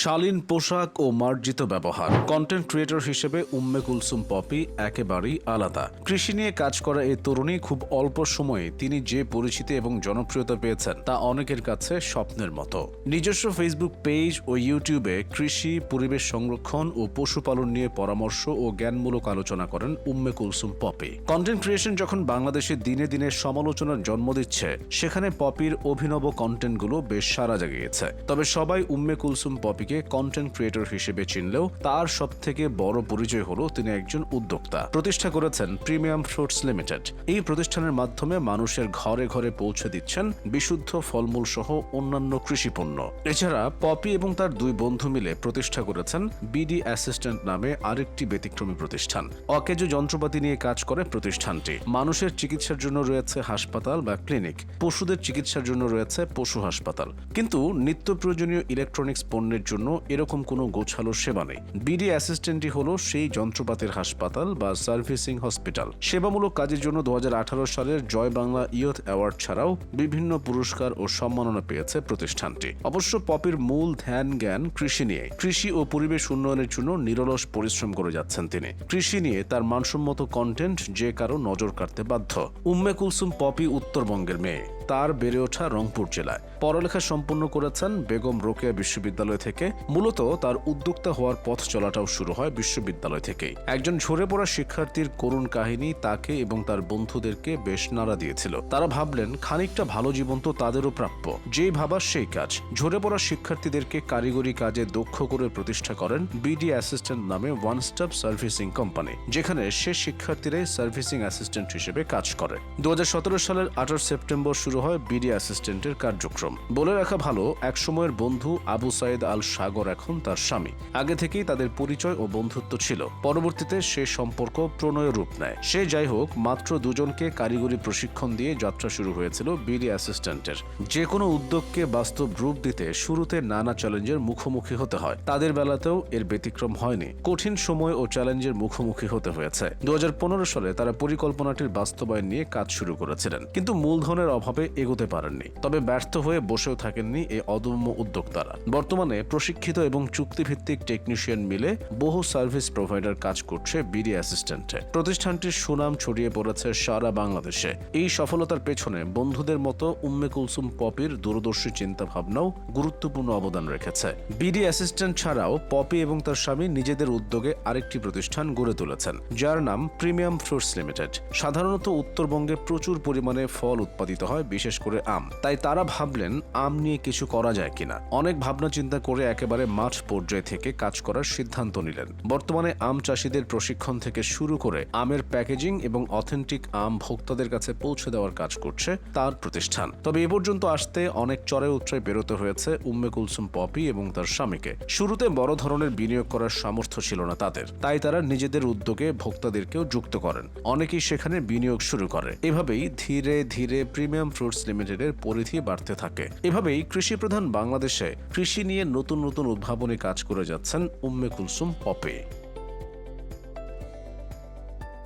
শালীন পোশাক ও মার্জিত ব্যবহার। কন্টেন্ট ক্রিয়েটর হিসেবে উম্মে কুলসুম পপি একেবারেই আলাদা। কৃষি নিয়ে কাজ করা এই তরুণী খুব অল্প সময়ে তিনি যে পরিচিতি এবং জনপ্রিয়তা পেয়েছেন, তা অনেকের কাছে স্বপ্নের মতো। নিজস্ব ফেসবুক পেজ ও ইউটিউবে কৃষি, পরিবেশ সংরক্ষণ ও পশুপালন নিয়ে পরামর্শ ও জ্ঞানমূলক আলোচনা করেন উম্মে কুলসুম পপি। কন্টেন্ট ক্রিয়েশন যখন বাংলাদেশে দিনে দিনে সমালোচনার জন্ম দিচ্ছে, সেখানে পপির অভিনব কন্টেন্টগুলো বেশ সারা জাগিয়েছে। তবে সবাই উম্মে কুলসুম পপিকে কন্টেন্ট ক্রিয়েটর হিসেবে চিনলেও তার সব থেকে বড় পরিচয় হলো তিনি একজন উদ্যোক্তা। প্রতিষ্ঠা করেছেন প্রিমিয়াম ফ্রুটস লিমিটেড এই প্রতিষ্ঠানের মাধ্যমে মানুষের ঘরে ঘরে পৌঁছে দিচ্ছেন বিশুদ্ধ ফলমূল সহ অন্যান্য কৃষি পণ্য এছাড়া পপি এবং তার দুই বন্ধু মিলে প্রতিষ্ঠা করেছেন বিডি অ্যাসিস্ট্যান্ট নামে আরেকটি ব্যতিক্রমী প্রতিষ্ঠান। অকেজো যন্ত্রপাতি নিয়ে কাজ করে প্রতিষ্ঠানটি। মানুষের চিকিৎসার জন্য রয়েছে হাসপাতাল বা ক্লিনিক। পশুদের চিকিৎসার জন্য রয়েছে পশু হাসপাতাল। কিন্তু নিত্য প্রয়োজনীয় ইলেকট্রনিক্স পণ্যের জন্য এরকম কোনো গোছালো সেবা নেই। বিডি অ্যাসিস্ট্যান্টই হলো সেই যন্ত্রপাতির হাসপাতাল বা সার্ভিসিং হসপিটাল। সেবামূলক কাজের জন্য দুহাজার আঠারো সালের জয় বাংলা ইয়থ অ্যাওয়ার্ড ছাড়াও বিভিন্ন পুরস্কার ও সম্মাননা পেয়েছে প্রতিষ্ঠানটি। অবশ্য পপির মূল ধ্যান জ্ঞান কৃষি নিয়ে। কৃষি ও পরিবেশ উন্নয়নের জন্য নিরলস পরিশ্রম করে যাচ্ছেন তিনি। কৃষি নিয়ে তার মানসম্মত কন্টেন্ট যে কারও নজর কাড়তে বাধ্য। উম্মে কুলসুম পপি উত্তরবঙ্গের মেয়ে। তার বেড়ে ওঠা রংপুর জেলায়। পড়ালেখা সম্পন্ন করেছেন বেগম রোকেয়া বিশ্ববিদ্যালয় থেকে। মূলত তার উদ্যোক্তা হওয়ার পথ চলাটাও শুরু হয় বিশ্ববিদ্যালয় থেকেই। একজন ঝরে পড়া শিক্ষার্থীর করুণ কাহিনী তাকে এবং তার বন্ধুদেরকে বেশ নাড়া দিয়েছিল। তারা ভাবলেন, খানিকটা ভালো জীবন তো তাদেরও প্রাপ্য। যেই ভাবার সেই কাজ। ঝরে পড়া শিক্ষার্থীদেরকে কারিগরি কাজে দক্ষ করে প্রতিষ্ঠা করেন বিডি অ্যাসিস্ট্যান্ট নামে ওয়ান স্টপ সার্ভিসিং কোম্পানি, যেখানে সে শিক্ষার্থীরাই সার্ভিসিং অ্যাসিস্ট্যান্ট হিসেবে কাজ করে। দু হাজার সতেরো সালের আঠারো সেপ্টেম্বর শুরু হয় বিডি অ্যাসিস্ট্যান্টের কার্যক্রম। বলে রাখা ভালো, একসময়ের বন্ধু আবু সাইদ আল সাগর এখন তার স্বামী। আগে থেকেই তাদের পরিচয় ও বন্ধুত্ব ছিল। পরবর্তীতে সে সম্পর্ক প্রণয় রূপ নেয়। সে যাই হোক, মাত্র দুজনকে কারিগরি প্রশিক্ষণ দিয়ে যাত্রা শুরু হয়েছিল বিডি অ্যাসিস্ট্যান্টের। যে কোনো উদ্যোগকে বাস্তব রূপ দিতে শুরুতে নানা চ্যালেঞ্জের মুখোমুখি হতে হয়। তাদের বেলাতেও এর ব্যতিক্রম হয়নি। কঠিন সময় ও চ্যালেঞ্জের মুখোমুখি হতে হয়েছে। দু হাজার পনেরো সালে তারা পরিকল্পনাটির বাস্তবায়ন নিয়ে কাজ শুরু করেছিলেন। কিন্তু মূলধনের অভাবে এগোতে পারেননি, তবে ব্যর্থ হয়ে বসেও থাকেননি এই অদম্য উদ্যোক্তারা। বর্তমানে প্রশিক্ষিত এবং চুক্তিভিত্তিক টেকনিশিয়ান মিলে বহু সার্ভিস প্রোভাইডার কাজ করছে বিডি অ্যাসিস্ট্যান্টে। প্রতিষ্ঠানটির সুনাম ছড়িয়ে পড়েছে সারা বাংলাদেশে। এই সফলতার পেছনে বন্ধুদের মতো উম্মে কুলসুম পপির দূরদর্শী চিন্তা ভাবনাও গুরুত্বপূর্ণ অবদান রেখেছে। বিডি অ্যাসিস্ট্যান্ট ছাড়াও পপি এবং তার স্বামী নিজেদের উদ্যোগে আরেকটি প্রতিষ্ঠান গড়ে তুলেছেন, যার নাম প্রিমিয়াম ফ্রুটস লিমিটেড। সাধারণত উত্তরবঙ্গে প্রচুর পরিমাণে ফল উৎপাদিত হয় বিশেষ করে আম। তাই তারা ভাবলেন, আম নিয়ে কিছু করা যায় কিনা। অনেক ভাবনা চিন্তা করে একেবারে মাঠ পর্যায় থেকে কাজ করার সিদ্ধান্ত নিলেন। বর্তমানে আম চাষিদের প্রশিক্ষণ থেকে শুরু করে আমের প্যাকেজিং এবং অথেন্টিক আম ভোক্তাদের কাছে পৌঁছে দেওয়ার কাজ করছে তার প্রতিষ্ঠান। তবে এ পর্যন্ত আসতে অনেক চরে উত্তরে বেরোতে হয়েছে উম্মে কুলসুম পপি এবং তার স্বামীকে। শুরুতে বড় ধরনের বিনিয়োগ করার সামর্থ্য ছিল না তাদের। তাই তারা নিজেদের উদ্যোগে ভোক্তাদেরকেও যুক্ত করেন। অনেকেই সেখানে বিনিয়োগ শুরু করে। এভাবেই ধীরে ধীরে প্রিমিয়াম ফ্রুটস লিমিটেডের পরিধি বাড়তে থাকে। এভাবেই কৃষি প্রধান বাংলাদেশে কৃষি নিয়ে নতুন নতুন উদ্ভাবনী কাজ করে যাচ্ছেন উম্মে কুলসুম পপে।